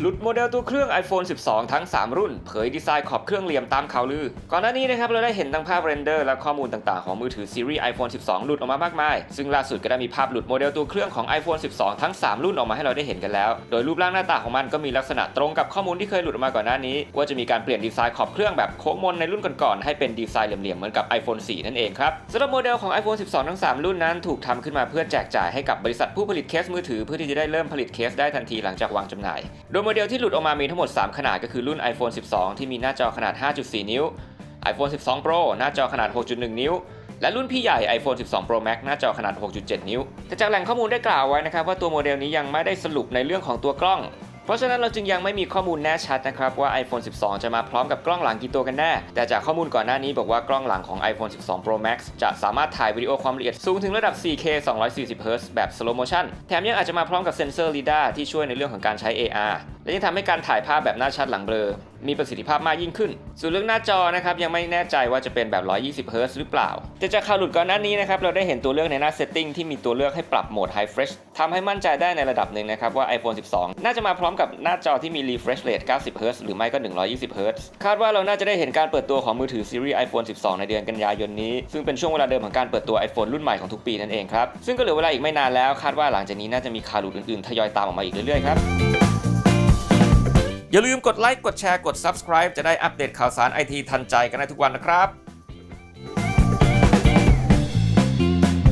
หลุดโมเดลตัวเครื่อง iPhone 12 ทั้ง 3 รุ่น เผยดีไซน์ขอบเครื่องเหลี่ยมตามข่าวลือ ก่อนหน้านี้นะครับเราได้เห็นทั้งภาพเรนเดอร์และข้อมูลต่างๆ ของมือถือซีรีส์ iPhone 12 หลุดออกมามากมาย ซึ่งล่าสุดก็ได้มีภาพหลุดโมเดลตัวเครื่องของ iPhone 12 ทั้ง 3 รุ่นออกมาให้เราได้เห็นกันแล้ว โดยรูปร่างหน้าตาของมันก็มีลักษณะตรงกับข้อมูลที่เคยหลุดออกมาก่อนหน้านี้ ว่าจะมีการเปลี่ยนดีไซน์ขอบเครื่องแบบโค้งมนในรุ่นก่อนๆให้เป็นดีไซน์เหลี่ยมๆเหมือนกับ iPhone 4 นั่นเองครับสำหรับโมเดลของ iPhone 12 ทั้ง 3 รุ่นนั้นถูกทำขึ้นมาเพื่อแจกจ่ายให้กับบริษัทผู้ผลิตเคสมือถือเพื่อที่จะได้เริ่มผลิตเคสได้ทันทีหลังจากวางจำหน่ายโดยโมเดลที่หลุดออกมามีทั้งหมด 3 ขนาดก็คือรุ่น iPhone 12 ที่มีหน้าจอขนาด 5.4 นิ้ว iPhone 12 Pro หน้าจอขนาด 6.1 นิ้ว และรุ่นพี่ใหญ่ iPhone 12 Pro Max หน้าจอขนาด 6.7 นิ้ว แต่จากแหล่งข้อมูลได้กล่าวไว้นะครับว่าตัวโมเดลนี้ยังไม่ได้สรุปในเรื่องของตัวกล้อง เพราะฉะนั้นเราจึงยังไม่มีข้อมูลแน่ชัดนะครับว่า iPhone 12 จะมาพร้อมกับกล้องหลังกี่ตัวกันแน่ แต่จากข้อมูลก่อนหน้านี้บอกว่ากล้องหลังของ iPhone 12 Pro Max จะสามารถถ่ายวิดีโอความละเอียดสูงถึงระดับ 4K 240 Hz แบบ slow motion แถมยังอาจจะมาพร้อมกับเซ็นเซอร์ LiDAR ที่ช่วยในเรื่องของการใช้ AR และยังทำให้การถ่ายภาพแบบหน้าชัดหลังเบลอ มีประสิทธิภาพมากยิ่งขึ้น ส่วนเรื่องหน้าจอนะครับยังไม่แน่ใจว่าจะเป็นแบบ 120 Hz หรือเปล่า แต่จากข่าวหลุดก่อนหน้านี้นะครับเราได้เห็นตัวเลือกในหน้า setting ที่มีตัวเลือกให้ปรับโหมด High Fresh ทำให้มั่นใจได้ในระดับหนึ่งนะครับว่า iPhone 12 น่าจะมาพร้อมกับหน้าจอที่มี refresh rate 90 Hz หรือไม่ก็ 120 Hz คาดว่าเราน่าจะได้เห็นการเปิดตัวของมือถือซีรีส์ iPhone 12 ในเดือนกันยายนนี้ ซึ่งเป็นช่วงเวลาเดิมของการเปิดตัว iPhone รุ่นใหม่ของทุกปีนั่นเองครับซึ่งก็เหลือเวลาอีกไม่นานแล้วคาดว่าหลังจากนี้น่าจะมีข่าวหลุดอื่นๆทยอยตามออกมาอีกเรื่อยๆครับ อย่าลืมกดไลค์กดแชร์กด Subscribe จะได้อัปเดตข่าวสารไอทีทันใจกันได้ทุกวันนะครับ